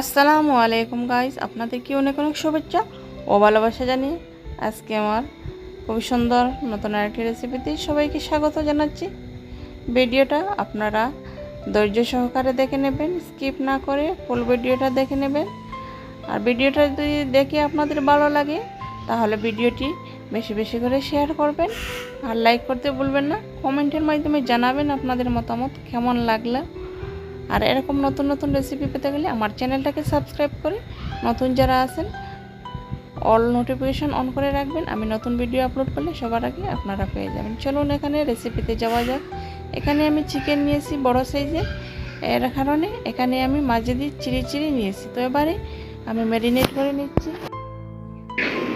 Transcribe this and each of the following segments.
আসসালামু আলাইকুম গাইজ আপনাদের কি অনেক অনেক শুভেচ্ছা ও ভালোবাসা জানিয়ে আজকে আমার খুবই সুন্দর নতুন আরেকটি রেসিপিতে সবাইকে স্বাগত জানাচ্ছি। ভিডিওটা আপনারা ধৈর্য সহকারে দেখে নেবেন স্কিপ না করে ফুল ভিডিওটা দেখে নেবেন। আর ভিডিওটা যদি দেখে আপনাদের ভালো লাগে, তাহলে ভিডিওটি বেশি বেশি করে শেয়ার করবেন। আর লাইক করতে ভুলবেন না কমেন্টের মাধ্যমে জানাবেন আপনাদের মতামত কেমন লাগল। আর এরকম নতুন নতুন রেসিপি পেতে গেলে আমার চ্যানেলটাকে সাবস্ক্রাইব করে নতুন যারা আছেন অল নোটিফিকেশন অন করে রাখবেন। আমি নতুন ভিডিও আপলোড করলে সবার আগে আপনারা পেয়ে যাবেন। চলুন এখানে রেসিপিতে যাওয়া যাক। এখানে আমি চিকেন নিয়েছি বড় সাইজের এর কারণে এখানে আমি মাঝে দিয়ে চিড়ি চিড়ি নিয়েছি। তো এবারে আমি ম্যারিনেট করে নিচ্ছি।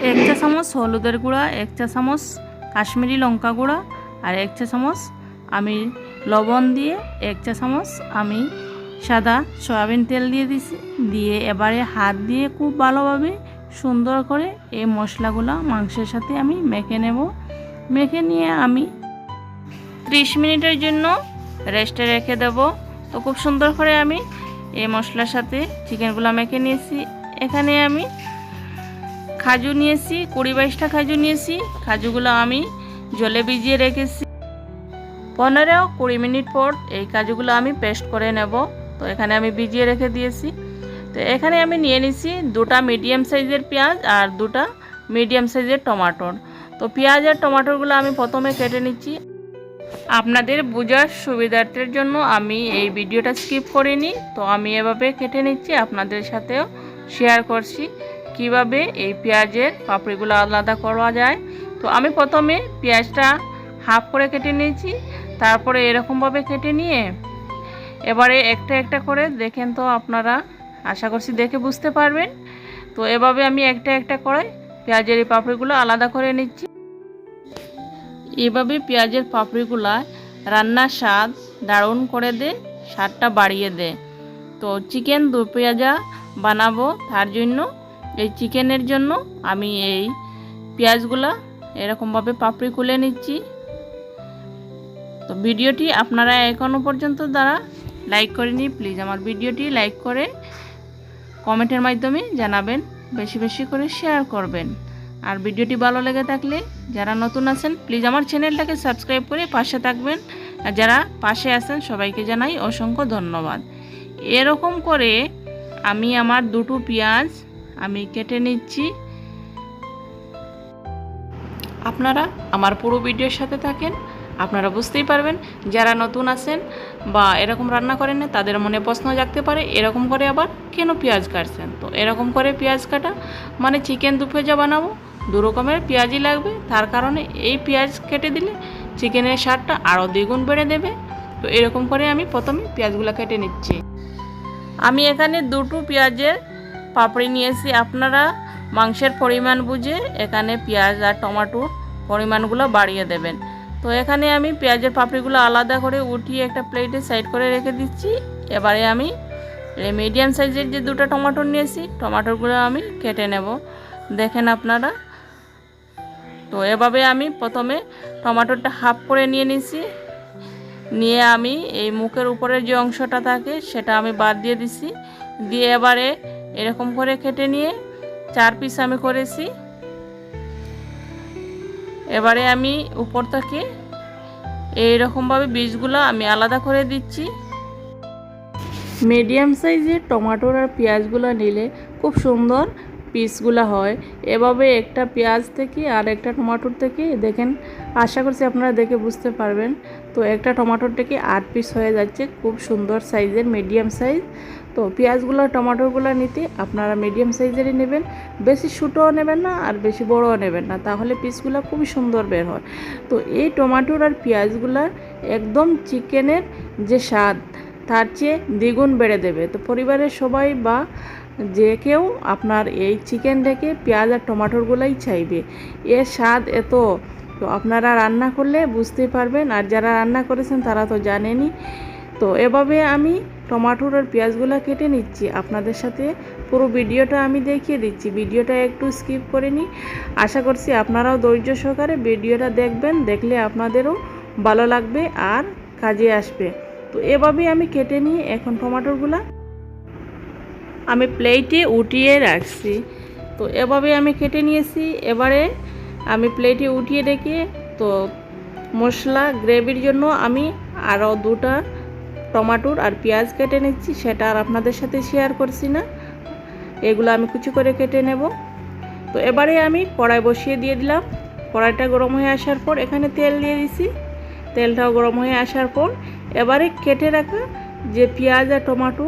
এক চা চামচ হলুদের গুঁড়া, এক চা চামচ কাশ্মীরি লঙ্কা গুঁড়া আর এক চা চামচ আমি লবণ দিয়ে এক চা চামচ আমি সাদা সয়াবিন তেল দিয়ে দিছি। দিয়ে এবারে হাত দিয়ে খুব ভালোভাবে সুন্দর করে এই মশলাগুলো মাংসের সাথে আমি মেখে নেব। মেখে নিয়ে আমি ত্রিশ মিনিটের জন্য রেস্টে রেখে দেব। তো খুব সুন্দর করে আমি এই মশলার সাথে চিকেনগুলো মেখে নিয়েছি। এখানে আমি খাজু নিয়েছি, কুড়ি বাইশটা খাজু নিয়েছি। খাজুগুলো আমি জলে ভিজিয়ে রেখেছি। পনেরো কুড়ি মিনিট পর এই কাজুগুলো আমি পেস্ট করে নেব। তো এখানে আমি ভিজিয়ে রেখে দিয়েছি। তো এখানে আমি নিয়ে নিছি দুটা মিডিয়াম সাইজের পেঁয়াজ আর দুটা মিডিয়াম সাইজের টমাটোর। তো পেঁয়াজ আর টমাটোরগুলো আমি প্রথমে কেটে নিচ্ছি। আপনাদের বোঝার সুবিধার্থের জন্য আমি এই ভিডিওটা স্কিপ করিনি। তো আমি এভাবে কেটে নিচ্ছি, আপনাদের সাথেও শেয়ার করছি কীভাবে এই পেঁয়াজের পাপড়িগুলো আলাদা করা যায়। তো আমি প্রথমে পেঁয়াজটা হাফ করে কেটে নিয়েছি। তারপরে এরকমভাবে কেটে নিয়ে এবারে একটা একটা করে দেখেন তো আপনারা, আশা করছি দেখে বুঝতে পারবেন। তো এভাবে আমি একটা একটা করে পেঁয়াজের এই পাপড়িগুলো আলাদা করে নিচ্ছি। এভাবে পেঁয়াজের পাপড়িগুলা রান্নার স্বাদ দারুণ করে দে, স্বাদটা বাড়িয়ে দে। তো চিকেন দু পেঁয়াজা বানাবো তার জন্য, এই চিকেনের জন্য আমি এই পেঁয়াজগুলা এরকমভাবে পাপড়ি খুলে নিচ্ছি। তো ভিডিওটি আপনারা এখনও পর্যন্ত দ্বারা লাইক করেনি প্লিজ আমার ভিডিওটি লাইক করে কমেন্টের মাধ্যমে জানাবেন, বেশি বেশি করে শেয়ার করবেন। আর ভিডিওটি ভালো লেগে থাকলে যারা নতুন আছেন, প্লিজ আমার চ্যানেলটাকে সাবস্ক্রাইব করে পাশে থাকবেন। আর যারা পাশে আছেন, সবাইকে জানাই অসংখ্য ধন্যবাদ। এরকম করে আমি আমার দুটো পেঁয়াজ আমি কেটে নিচ্ছি। আপনারা আমার পুরো ভিডিওর সাথে থাকেন। আপনারা বুঝতেই পারবেন, যারা নতুন আছেন বা এরকম রান্না করেন না, তাদের মনে প্রশ্ন জাগতে পারে, এরকম করে আবার কেন পেঁয়াজ কাটছেন? তো এরকম করে পেঁয়াজ কাটা মানে চিকেন দু পেঁয়াজা বানাবো, দু রকমের পেঁয়াজই লাগবে, তার কারণে এই পেঁয়াজ কেটে দিলে চিকেনের স্বাদটা আরও দ্বিগুণ বেড়ে দেবে। তো এরকম করে আমি প্রথমে পেঁয়াজগুলো কেটে নিচ্ছি। আমি এখানে দুটো পেঁয়াজের পাপড়ি নিয়েছি, আপনারা মাংসের পরিমাণ বুঝে এখানে পেঁয়াজ আর টমাটোর পরিমাণগুলো বাড়িয়ে দেবেন। তো এখানে আমি পেঁয়াজের পাপড়িগুলো আলাদা করে উঠিয়ে একটা প্লেটে সাইড করে রেখে দিচ্ছি। এবারে আমি মিডিয়াম সাইজের যে দুটো টমাটোর নিয়েছি টমাটোরগুলো আমি কেটে নেব। দেখেন আপনারা। তো এভাবে আমি প্রথমে টমাটোরটা হাফ করে নিয়ে নিছি নিয়ে আমি এই মুখের উপরের যে অংশটা থাকে, সেটা আমি বাদ দিয়ে দিছি দিয়ে এবারে এরকম করে কেটে নিয়ে চার পিস আমি করেছি। এবারে আমি উপর থেকে এইরকমভাবে বীজগুলো আমি আলাদা করে দিচ্ছি। মিডিয়াম সাইজের টমাটোর আর পেঁয়াজগুলো নিলে খুব সুন্দর পিসগুলো হয়। এভাবে একটা পেঁয়াজ থেকে আর একটা টমাটোর থেকে দেখেন, আশা করছি আপনারা দেখে বুঝতে পারবেন। তো একটা টমাটোর থেকে আট পিস হয়ে যাচ্ছে, খুব সুন্দর সাইজের, মিডিয়াম সাইজ। তো পেঁয়াজগুলো টমাটোরগুলো নিতে আপনারা মিডিয়াম সাইজেরই নেবেন। বেশি ছোটোও নেবেন না আর বেশি বড়ও নেবেন না, তাহলে পিসগুলো খুবই সুন্দর বের হয়। তো এই টমাটোর আর পেঁয়াজগুলো একদম চিকেনের যে স্বাদ, তার চেয়ে দ্বিগুণ বেড়ে দেবে। তো পরিবারের সবাই বা যে কেউ আপনার এই চিকেন থেকে পেঁয়াজ আর টমাটোরগুলোই চাইবে। এর স্বাদ এত, তো আপনারা রান্না করলে বুঝতে পারবেন। আর যারা রান্না করেছেন তারা তো জানেনই। তো এভাবে আমি টমাটোর আর পেঁয়াজগুলো কেটে নিচ্ছি। আপনাদের সাথে পুরো ভিডিওটা আমি দেখিয়ে দিচ্ছি। ভিডিওটা একটু স্কিপ করে নিই আশা করছি আপনারাও ধৈর্য সহকারে ভিডিওটা দেখবেন, দেখলে আপনাদেরও ভালো লাগবে আর কাজে আসবে। তো এভাবেই আমি কেটে নিয়ে এখন টমাটোরগুলো। আমি প্লেটে উঠিয়ে রাখছি। তো এভাবে আমি কেটে নিয়েছি। এবারে আমি প্লেটে উঠিয়ে রেখে তো মশলা, গ্রেভির জন্য আমি আরও দুটা টমাটোর আর পেঁয়াজ কেটে নিচ্ছি, সেটা আর আপনাদের সাথে শেয়ার করছি না। এগুলো আমি কুচি করে কেটে নেব। তো এবারে আমি কড়াই বসিয়ে দিয়ে দিলাম। কড়াইটা গরম হয়ে আসার পর এখানে তেল দিয়ে দিছি। তেলটাও গরম হয়ে আসার পর এবারে কেটে রাখা যে পেঁয়াজ আর টমাটো,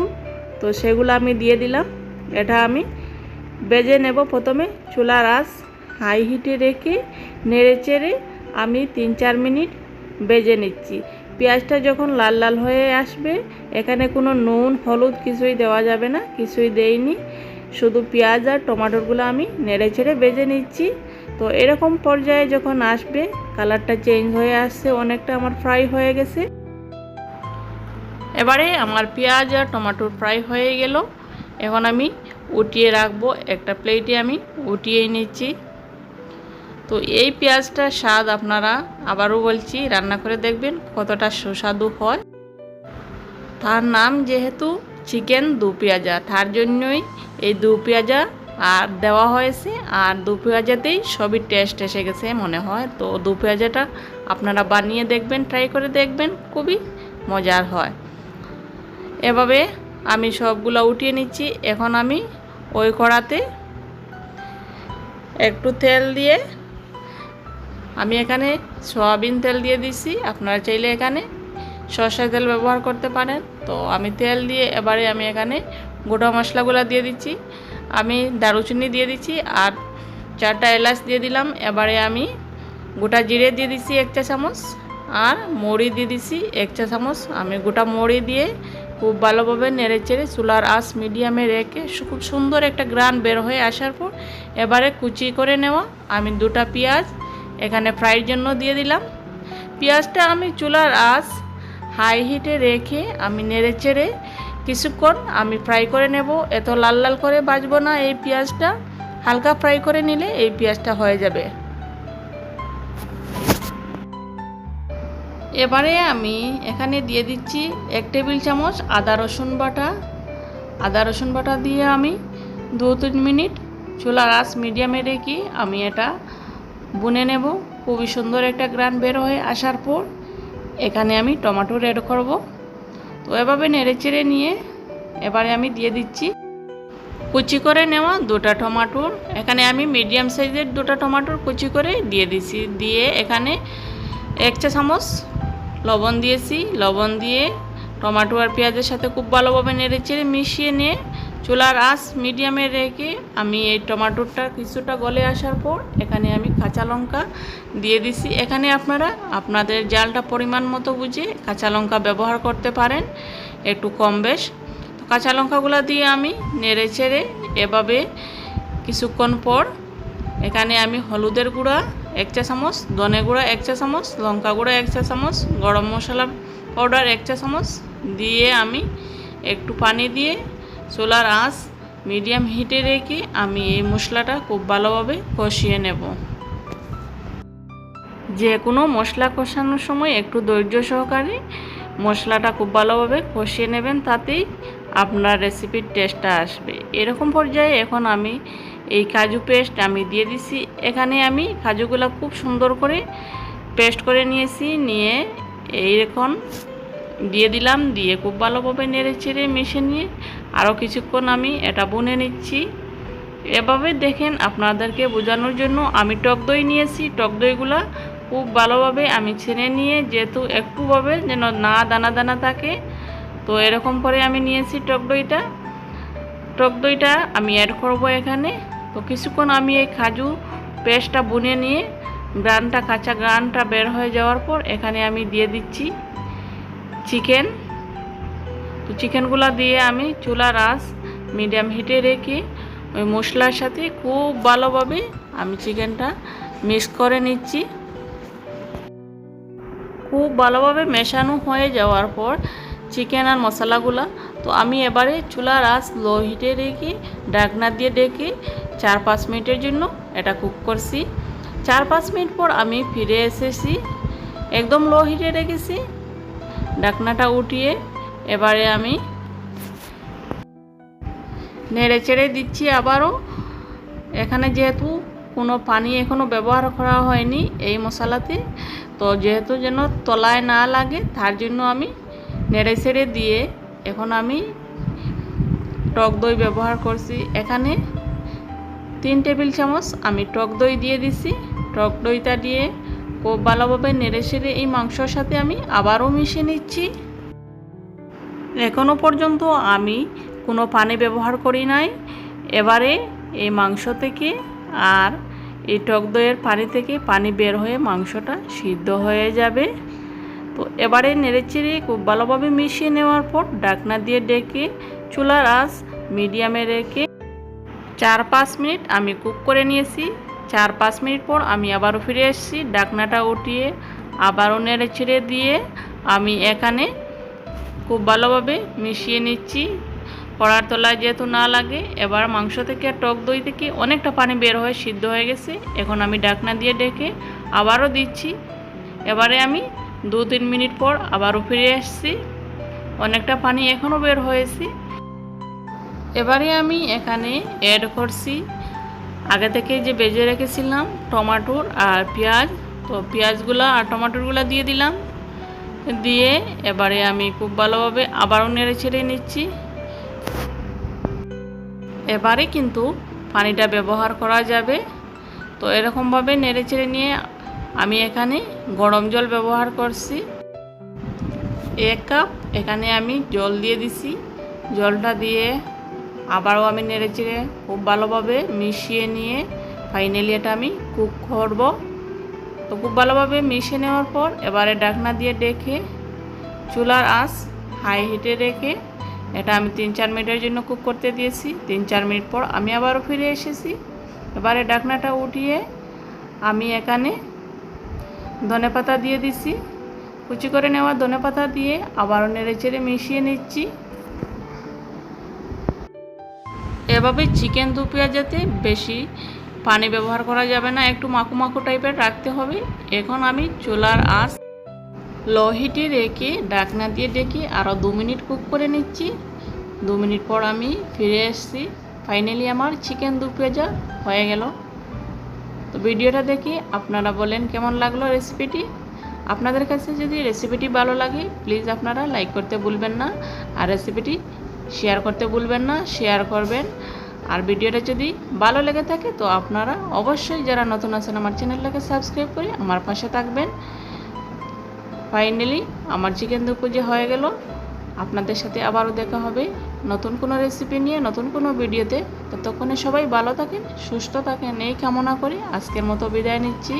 তো সেগুলো আমি দিয়ে দিলাম। এটা আমি বেজে নেব প্রথমে চুলার আঁচ হাই হিটে রেখে নেড়ে চেড়ে আমি তিন চার মিনিট বেজে নিচ্ছি। পেঁয়াজটা যখন লাল লাল হয়ে আসবে, এখানে কোনো নুন, হলুদ কিছুই দেওয়া যাবে না, কিছুই দেইনি। শুধু পেঁয়াজ আর টমাটোরগুলো আমি নেড়ে ছেড়ে বেজে নিচ্ছি। তো এরকম পর্যায়ে যখন আসবে, কালারটা চেঞ্জ হয়ে আসছে, অনেকটা আমার ফ্রাই হয়ে গেছে। এবারে আমার পেঁয়াজ আর টমাটোর ফ্রাই হয়ে গেল। এখন আমি উঠিয়ে রাখব, একটা প্লেটে আমি উঠিয়ে নিচ্ছি। তো এই পেঁয়াজটার স্বাদ আপনারা আবারও বলছি, রান্না করে দেখবেন কতটা সুস্বাদু হয় তার নাম যেহেতু চিকেন দু পেঁয়াজা, তার জন্যই এই দু পেঁয়াজা আর দেওয়া হয়েছে। আর দু পেঁয়াজাতেই সবই টেস্ট এসে গেছে মনে হয়। তো দু পেঁয়াজাটা আপনারা বানিয়ে দেখবেন ট্রাই করে দেখবেন, খুবই মজার হয়। এভাবে আমি সবগুলো উঠিয়ে নিচ্ছি। এখন আমি ওই কড়াতে একটু তেল দিয়ে আমি এখানে সয়াবিন তেল দিয়ে দিছি। আপনারা চাইলে এখানে সর্ষের তেল ব্যবহার করতে পারেন। তো আমি তেল দিয়ে এবারে আমি এখানে গোটা মশলাগুলো দিয়ে দিচ্ছি। আমি দারুচিনি দিয়ে দিচ্ছি আর চারটা এলাচ দিয়ে দিলাম। এবারে আমি গোটা জিরে দিয়ে দিচ্ছি এক চা চামচ আর মড়ি দিয়ে দিচ্ছি এক চা চামচ। আমি গোটা মড়ি দিয়ে খুব ভালোভাবে নেড়ে চেড়ে চুলার আঁচ মিডিয়ামে রেখে খুব সুন্দর একটা গ্রান বের হয়ে আসার পর এবারে কুচি করে নেওয়া। আমি দুটা পেঁয়াজ এখানে ফ্রাইয়ের জন্য দিয়ে দিলাম। পেঁয়াজটা আমি চুলার আঁচ হাই হিটে রেখে আমি নেড়ে চেড়ে কিছুক্ষণ আমি ফ্রাই করে নেব। এত লাল লাল করে বাজবো না এই পেঁয়াজটা। হালকা ফ্রাই করে নিলে এই পেঁয়াজটা হয়ে যাবে। এবারে আমি এখানে দিয়ে দিচ্ছি এক টেবিল চামচ আদা রসুন বাটা। আদা রসুন বাটা দিয়ে আমি দু তিন মিনিট চুলার আঁচ মিডিয়ামে রেখে আমি এটা বুনে নেব। খুবই সুন্দর একটা গ্রান বের হয়ে আসার পর এখানে আমি টমেটো রেড করব। তো এভাবে নেড়ে চেড়ে নিয়ে এবারে আমি দিয়ে দিচ্ছি। কুচি করে নেওয়া দুটা টমাটোর এখানে আমি মিডিয়াম সাইজের দুটা টমাটোর কুচি করে দিয়ে দিছি। দিয়ে এখানে এক চা চামচ লবণ দিয়েছি। লবণ দিয়ে টমাটো আর পেঁয়াজের সাথে খুব ভালোভাবে নেড়ে চেড়ে মিশিয়ে নিয়ে চুলার আঁচ মিডিয়ামে রেখে আমি এই টমাটোরটা কিছুটা গলে আসার পর এখানে আমি কাঁচা লঙ্কা দিয়ে দিছি। এখানে আপনারা আপনাদের জালটা পরিমাণ মতো বুঝে কাঁচা লঙ্কা ব্যবহার করতে পারেন, একটু কম বেশ। তো কাঁচা লঙ্কাগুলো দিয়ে আমি নেড়ে চেড়ে এভাবে কিছুক্ষণ পর এখানে আমি হলুদের গুঁড়া এক চা চামচ, ধনে গুঁড়া এক চা চামচ, লঙ্কা গুঁড়া এক চা চামচ, গরম মশলা পাউডার এক চা চামচ দিয়ে আমি একটু পানি দিয়ে চুলার আঁচ মিডিয়াম হিটে রেখে আমি এই মশলাটা খুব ভালোভাবে কষিয়ে নেব। যে কোনো মশলা কষানোর সময় একটু ধৈর্য সহকারে মশলাটা খুব ভালোভাবে কষিয়ে নেবেন, তাতেই আপনার রেসিপির টেস্টটা আসবে। এরকম পর্যায়ে এখন আমি এই কাজু পেস্ট আমি দিয়ে দিছি। এখানে আমি কাজুগুলো খুব সুন্দর করে পেস্ট করে নিয়েছি, নিয়ে এইরকম দিয়ে দিলাম, দিয়ে খুব ভালোভাবে নেড়ে চেড়ে মিশে নিয়ে আরও কিছুক্ষণ আমি এটা বুনে নিচ্ছি। এভাবে দেখেন আপনাদেরকে বোঝানোর জন্য আমি টক দই নিয়েছি। টক দইগুলা খুব ভালোভাবে আমি ছেড়ে নিয়ে যেহেতু একটুভাবে যেন না দানা দানা থাকে, তো এরকম করে আমি নিয়েছি টক দইটা। টক দইটা আমি অ্যাড করব এখানে। তো কিছুক্ষণ আমি এই খাজু পেস্টটা বুনে নিয়ে গ্রানটা, কাঁচা গ্রানটা বের হয়ে যাওয়ার পর এখানে আমি দিয়ে দিচ্ছি চিকেন। তো চিকেনগুলো দিয়ে আমি চুলার আঁচ মিডিয়াম হিটে রেখে ওই মশলার সাথে খুব ভালোভাবে আমি চিকেনটা মিক্স করে নিচ্ছি। খুব ভালোভাবে মেশানো হয়ে যাওয়ার পর চিকেন আর মশলাগুলো, তো আমি এবারে চুলার আঁচ লো হিটে রেখে ডাকনা দিয়ে ডেকে চার পাঁচ মিনিটের জন্য এটা কুক করছি। চার পাঁচ মিনিট পর আমি ফিরে এসেছি, একদম লো হিটে রেখেছি। ডাকনাটা উঠিয়ে এবারে আমি নেড়ে চেড়ে দিচ্ছি আবারও। এখানে যেহেতু কোনো পানি এখনও ব্যবহার করা হয়নি এই মশলাতে, তো যেহেতু যেন তলায় না লাগে, তার জন্য আমি নেড়ে ছেড়ে দিয়ে এখন আমি টক দই ব্যবহার করছি। এখানে তিন টেবিল চামচ আমি টক দই দিয়ে দিছি। টক দইটা দিয়ে খুব ভালোভাবে নেড়ে সেড়ে এই মাংসর সাথে আমি আবারও মিশিয়ে নিচ্ছি। এখনও পর্যন্ত আমি কোনো পানি ব্যবহার করি নাই। এবারে এই মাংস থেকে আর এই টক দইয়ের পানি থেকে পানি বের হয়ে মাংসটা সিদ্ধ হয়ে যাবে। তো এবারে নেড়েচেড়ে খুব ভালোভাবে মিশিয়ে নেওয়ার পর ডাকনা দিয়ে ডেকে চুলার আঁচ মিডিয়ামে রেখে চার পাঁচ মিনিট আমি কুক করে নিয়েছি। চার পাঁচ মিনিট পর আমি আবারও ফিরে এসেছি। ডাকনাটা উঠিয়ে আবারও নেড়ে ছেড়ে দিয়ে আমি এখানে খুব ভালোভাবে মিশিয়ে নিচ্ছি। কড়ার তলায় যেহেতু না লাগে, এবার মাংস থেকে টক দই থেকে অনেকটা পানি বের হয়ে সিদ্ধ হয়ে গেছে। এখন আমি ডাকনা দিয়ে ডেকে আবারও দিচ্ছি। এবারে আমি দু তিন মিনিট পর আবারও ফিরে এসেছি অনেকটা পানি এখনও বের হয়েছে। এবারে আমি এখানে অ্যাড করছি আগে থেকে যে বেজে রেখেছিলাম টমাটোর আর পেঁয়াজ। তো পেঁয়াজগুলো আর টমাটোরগুলো দিয়ে দিলাম। দিয়ে এবারে আমি খুব ভালোভাবে আবারও নেড়ে ছেড়ে নিচ্ছি। এবারে কিন্তু পানিটা ব্যবহার করা যাবে। তো এরকমভাবে নেড়ে ছেড়ে নিয়ে আমি এখানে গরম জল ব্যবহার করছি। এক কাপ এখানে আমি জল দিয়ে দিছি। জলটা দিয়ে আবারও আমি নেড়ে চেড়ে খুব ভালোভাবে মিশিয়ে নিয়ে ফাইনালি এটা আমি কুক করব। তো খুব ভালোভাবে মিশিয়ে নেওয়ার পর এবারে ডাকনা দিয়ে ডেকে চুলার আঁচ হাই হিটে রেখে এটা আমি তিন চার মিনিটের জন্য কুক করতে দিয়েছি। তিন চার মিনিট পর আমি আবারও ফিরে এসেছি। এবারে ডাকনাটা উঠিয়ে আমি এখানে ধনে পাতা দিয়ে দিছি। কুচি করে নেওয়া ধনে পাতা দিয়ে আবারও নেড়ে চেড়ে মিশিয়ে নিচ্ছি। এভাবে চিকেন দু পেঁয়াজাতে বেশি পানি ব্যবহার করা যাবে না, একটু মাখু মাখু টাইপের রাখতে হবে। এখন আমি চুলার আঁচ লো হিটে রেখে ডাকনা দিয়ে ডেকে আরও দু মিনিট কুক করে নিচ্ছি। দু মিনিট পর আমি ফিরে এসেছি। ফাইনালি আমার চিকেন দু পেঁয়াজা হয়ে গেল। তো ভিডিওটা দেখে আপনারা বলেন কেমন লাগল রেসিপিটি আপনাদের কাছে যদি রেসিপিটি ভালো লাগে প্লিজ আপনারা লাইক করতে ভুলবেন না। আর রেসিপিটি শেয়ার করতে ভুলবেন না শেয়ার করবেন। আর ভিডিওটা যদি ভালো লেগে থাকে, তো আপনারা অবশ্যই যারা নতুন আছেন আমার চ্যানেলটাকে সাবস্ক্রাইব করে আমার পাশে থাকবেন। ফাইনালি আমার চিকেন দুপুর যে হয়ে গেল। আপনাদের সাথে আবারও দেখা হবে নতুন কোনো রেসিপি নিয়ে, নতুন কোনো ভিডিওতে। ততক্ষণে সবাই ভালো থাকেন, সুস্থ থাকেন, এই কামনা করে আজকের মতো বিদায় নিচ্ছি।